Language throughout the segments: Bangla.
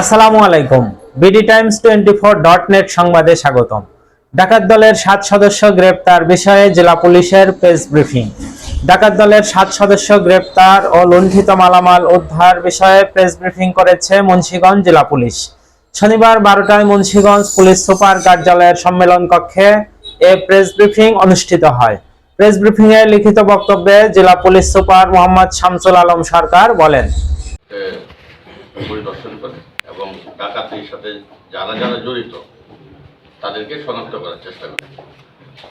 আসসালামু আলাইকুম। BD Times twenty four dot net সংবাদে স্বাগতম। ডাকাত দলের সাত সদস্য গ্রেপ্তার বিষয়ে জেলা পুলিশের প্রেস ব্রিফিং। ডাকাত দলের সাত সদস্য গ্রেপ্তার ও লুণ্ঠিত মালামাল উদ্ধার বিষয়ে প্রেস ব্রিফিং করেছে মুন্সিগঞ্জ জেলা পুলিশ। শনিবার বারোটায় মুন্সিগঞ্জ পুলিশ সুপার কার্যালয়ের সম্মেলন কক্ষে এ প্রেস ব্রিফিং অনুষ্ঠিত হয়। প্রেস ব্রিফিং এ লিখিত বক্তব্যে জেলা পুলিশ সুপার মোহাম্মদ শামসুল আলম সরকার বলেন। এবং ডাকাতির সাথে যারা যারা জড়িত, তাদেরকে শনাক্ত করার চেষ্টা করে।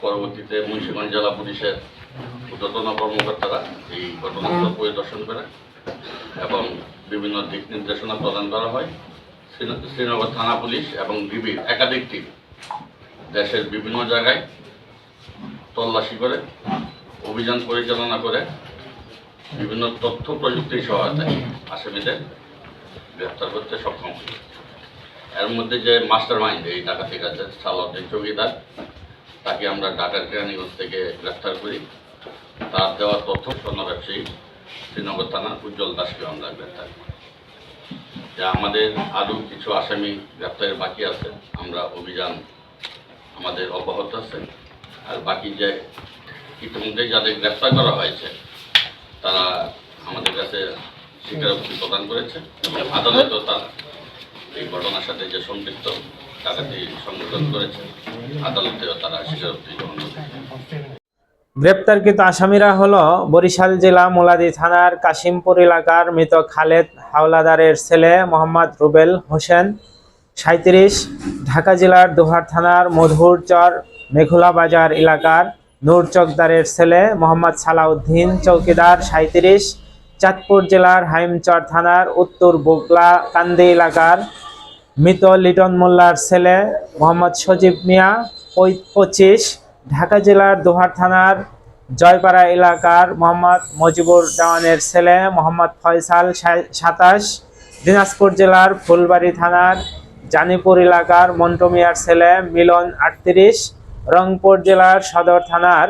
পরবর্তীতে মুন্সিগঞ্জ জেলা পুলিশের ঊর্ধ্বতন কর্মকর্তারা এই ঘটনাস্থল পরিদর্শন করে এবং বিভিন্ন দিক নির্দেশনা প্রদান করা হয়। শ্রীন- শ্রীনগর থানা পুলিশ এবং বিবির একাধিক টিম দেশের বিভিন্ন জায়গায় তল্লাশি করে, অভিযান পরিচালনা করে, বিভিন্ন তথ্য প্রযুক্তির সহায়তায় আসামিদের গ্রেপ্তার করতে সক্ষম হয়েছে এর মধ্যে যে মাস্টার মাইন্ড এই ডাকাতি কাজের সালাউদ্দিন চৌকিদার। তাকে আমরা ঢাকার কেরানীগঞ্জ থেকে গ্রেপ্তার করি। তার দেওয়া তথ্য স্বর্ণ ব্যবসায়ী শ্রীনগর থানার উজ্জ্বল দাসকে আমরা গ্রেপ্তার করি। যা আমাদের আরও কিছু আসামি গ্রেপ্তারের বাকি আছে। আমরা অভিযান আমাদের অব্যাহত আছে। আর বাকি যে ইতিমধ্যে যাদের গ্রেপ্তার করা হয়েছে, তারা আমাদের কাছে স্বীকারোক্তি প্রদান করেছে। এবং আদালতেও তারা এই ঘটনার সাথে যে সম্পৃক্ত ডাকাতি সংগঠন করেছে আদালতেও তারা স্বীকারোক্তি গ্রহণ করেছে। গ্রেপ্তারকৃত আসামিরা হলো বরিশাল জেলা মোলাদি থানার কাশিমপুর এলাকার মৃত খালেদ হাওলাদারের ছেলে মোহাম্মদ রুবেল হোসেন সাঁত্রিশ ঢাকা জেলার দোহার থানার মধুরচর মেঘুলা বাজার এলাকার নূর চকদারের ছেলে মোহাম্মদ সালাউদ্দিন চৌকিদার সাঁত্রিশ চাঁদপুর জেলার হাইমচর থানার উত্তর বোগলা কান্দি এলাকার মৃত লিটন মোল্লার ছেলে মোহাম্মদ সজীব মিয়া পঁচিশ, ঢাকা জেলার দোহার থানার জয়পাড়া এলাকার মোহাম্মদ মজিবুর দেওয়ানের ছেলে মোহাম্মদ ফয়সাল সাতাশ, দিনাজপুর জেলার ফুলবাড়ি থানার জানিপুর এলাকার মন্টমিয়ার ছেলে মিলন আটত্রিশ, রংপুর জেলার সদর থানার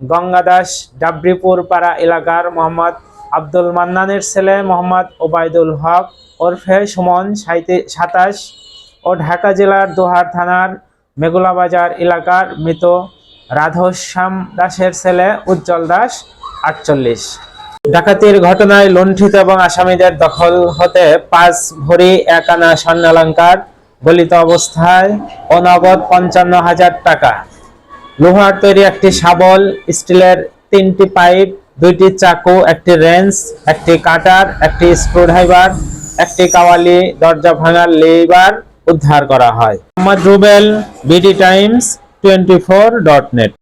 গঙ্গাদাস ডাবরিপুর পাড়া এলাকার মোহাম্মদ আব্দুল মান্নানের ছেলে মোহাম্মদ ওবায়দুল হক ওরফে সুমন সাতাশ ও ঢাকা জেলার দোহার থানার মেগুলাবাজার এলাকার মৃত রাধশ্যাম দাসের ছেলে উজ্জ্বল দাস, আটচল্লিশ। ডাকাতির ঘটনায় লুণ্ঠিত এবং আসামিদের দখল হতে পাঁচ ভরি এক আনা স্বর্ণালঙ্কার গলিত অবস্থায় ও পঞ্চান্ন হাজার টাকা। লোহার তৈরি একটি শাবল, স্টিলের তিনটি পাইপ দুইটি চাকু, একটি রেঞ্জ একটি কাটার, একটি স্ক্রুড্রাইভার, একটি কাওয়ালি, দরজা ভাঙার লেবার উদ্ধার করা হয়। Mohammad Rubel, BD Times, twenty four dot net.